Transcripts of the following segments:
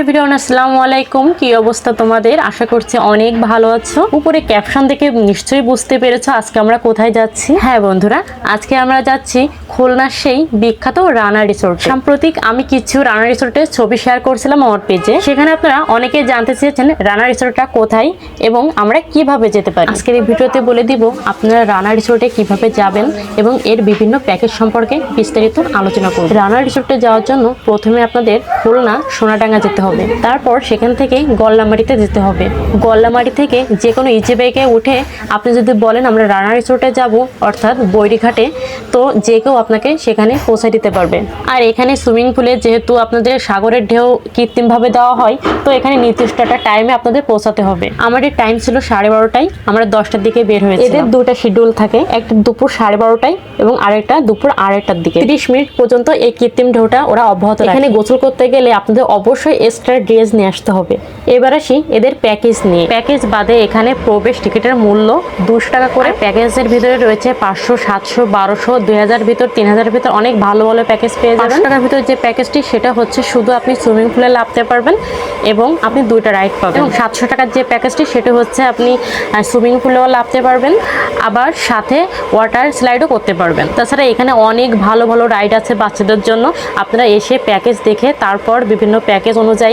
Everyone আসসালামু আলাইকুম। কি অবস্থা তোমাদের? আশা করছি অনেক ভালো আছো। উপরে ক্যাপশন দেখে নিশ্চয়ই বুঝতে পেরেছ আজকে আমরা কোথায় যাচ্ছি। হ্যাঁ বন্ধুরা, আজকে আমরা যাচ্ছি খুলনার সেই বিখ্যাত রানা রিসোর্ট সাম্প্রতিক আমি কিছু রানা রিসোর্টের ছবি শেয়ার করছিলাম আমার পেজে সেখানে আপনারা অনেকে জানতে চেয়েছেন রানা রিসোর্টটা কোথায় এবং আমরা কীভাবে যেতে পারি। আজকের এই ভিডিওতে বলে দিব আপনারা রানা রিসোর্টে কীভাবে যাবেন এবং এর বিভিন্ন প্যাকেজ সম্পর্কে বিস্তারিত আলোচনা করব। রানা রিসোর্টে যাওয়ার জন্য প্রথমে আপনাদের খুলনা, সোনাডাঙ্গা যেতে হবে। তারপর সেখান থেকে গল্লামারিতে যেতে হবে। গল্লামারি থেকে যে কোনো ইজি বাইকে উঠে আপনি যদি বলেন আমরা রানা রিসোর্টে যাব অর্থাৎ বৈরিঘাটে তো যে কেউ আপনাকে সেখানে পৌঁছে দিতে পারবে। আর এখানে সুইমিং পুলে যেহেতু আপনাদের সাগরের ঢেউ কৃত্রিমভাবে দেওয়া হয় তো এখানে নির্দিষ্ট একটা টাইমে আপনাদের পৌঁছাতে হবে। আমাদের টাইম ছিল সাড়ে বারোটায় আমরা দশটার দিকে বের হয়েছি এদের দুটা শিডিউল থাকে একটা দুপুর সাড়ে বারোটায় এবং আরেকটা দুপুর আড়াইটার দিকে। তিরিশ মিনিট পর্যন্ত এই কৃত্রিম ঢেউটা ওরা অব্যাহত এখানে গোসল করতে গেলে আপনাদের অবশ্যই এক্সট্রা ড্রেস নিয়ে আসতে হবে। এবার আসি এদের প্যাকেজ নিয়ে। প্যাকেজ বাদে এখানে প্রবেশ টিকিটের মূল্য দুশো টাকা করে। প্যাকেজের ভিতরে রয়েছে পাঁচশো সাতশো বারোশো দুই হাজার ভিতর তিন হাজার ভিতর অনেক ভালো ভালো প্যাকেজ পেয়ে যাবেন। টাকার ভিতর যে প্যাকেজটি সেটা হচ্ছে শুধু আপনি সুইমিং পুলে নামতে পারবেন এবং আপনি দুইটা রাইড পাবেন। এবং সাতশো টাকার যে প্যাকেজটি সেটা হচ্ছে আপনি সুইমিং পুলেও নামতে পারবেন। আবার সাথে ওয়াটার স্লাইডও করতে পারবেন। তাছাড়া এখানে অনেক ভালো ভালো রাইড আছে বাচ্চাদের জন্য। আপনারা এসে প্যাকেজ দেখে তারপর বিভিন্ন প্যাকেজ অনুযায়ী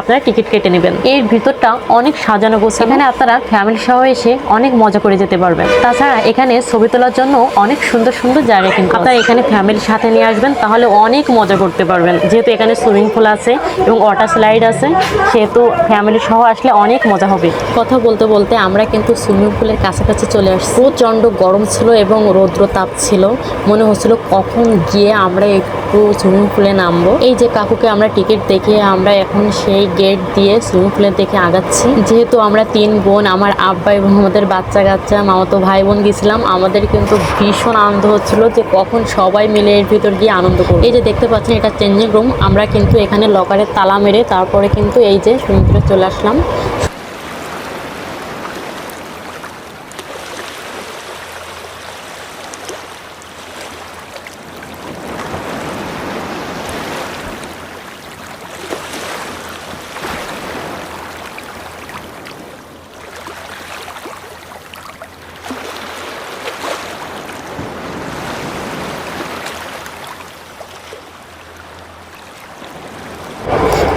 আপনারা টিকিট কেটে নেবেন। এর ভিতরটা অনেক সাজানো গোছানো। এখানে আপনারা ফ্যামিলি সহ এসে অনেক মজা করে যেতে পারবেন। তাছাড়া এখানে ছবি তোলার জন্য অনেক সুন্দর সুন্দর জায়গা কিন্তু আপনারা এখানে ফ্যামিলির সাথে নিয়ে আসবেন, তাহলে অনেক মজা করতে পারবেন। যেহেতু এখানে সুইমিং পুল আছে এবং ওয়াটার স্লাইড আছে, সেহেতু ফ্যামিলি সহ আসলে অনেক মজা হবে। কথা বলতে বলতে আমরা কিন্তু সুইমিং পুলের কাছাকাছি চলে আসছি। প্রচণ্ড গরম ছিল এবং রৌদ্র তাপ ছিল। মনে হচ্ছিল কখন গিয়ে আমরা একটু সুইমিং পুলে নামবো। এই যে কাকুকে আমরা টিকিট দেখে আমরা এখন সেই গেট দিয়ে সুইমিং পুলের দিকে আগাচ্ছি। যেহেতু আমরা তিন বোন, আমার আব্বা এবং আমাদের বাচ্চা কাচ্চা, মামাতো ভাই বোন গেছিলাম, আমাদের কিন্তু ভীষণ আনন্দ হচ্ছিল যে কখন সবাই মিলে এর ভিতর গিয়ে আনন্দ করব। এই যে দেখতে পাচ্ছেন, এটা চেঞ্জিং রুম আমরা কিন্তু এখানে লকারের তালা মেরে তারপরে কিন্তু এই যে সুইমিং পুলে চলে আসলাম।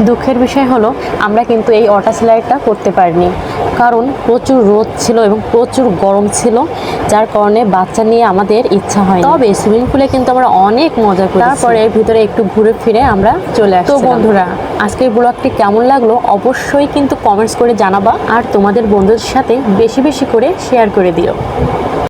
দুঃখের বিষয় হলো আমরা কিন্তু এই ওয়াটার স্লাইডটা করতে পারিনি। কারণ প্রচুর রোদ ছিল এবং প্রচুর গরম ছিল যার কারণে বাচ্চা নিয়ে আমাদের ইচ্ছা হয় তবে সুইমিং পুলে কিন্তু আমরা অনেক মজা করি তারপরে এর ভিতরে একটু ঘুরে ফিরে আমরা চলে আসি তো বন্ধুরা আজকের ব্লগটি কেমন লাগল অবশ্যই কিন্তু কমেন্টস করে জানাবা। আর তোমাদের বন্ধুদের সাথে বেশি বেশি করে শেয়ার করে দিও।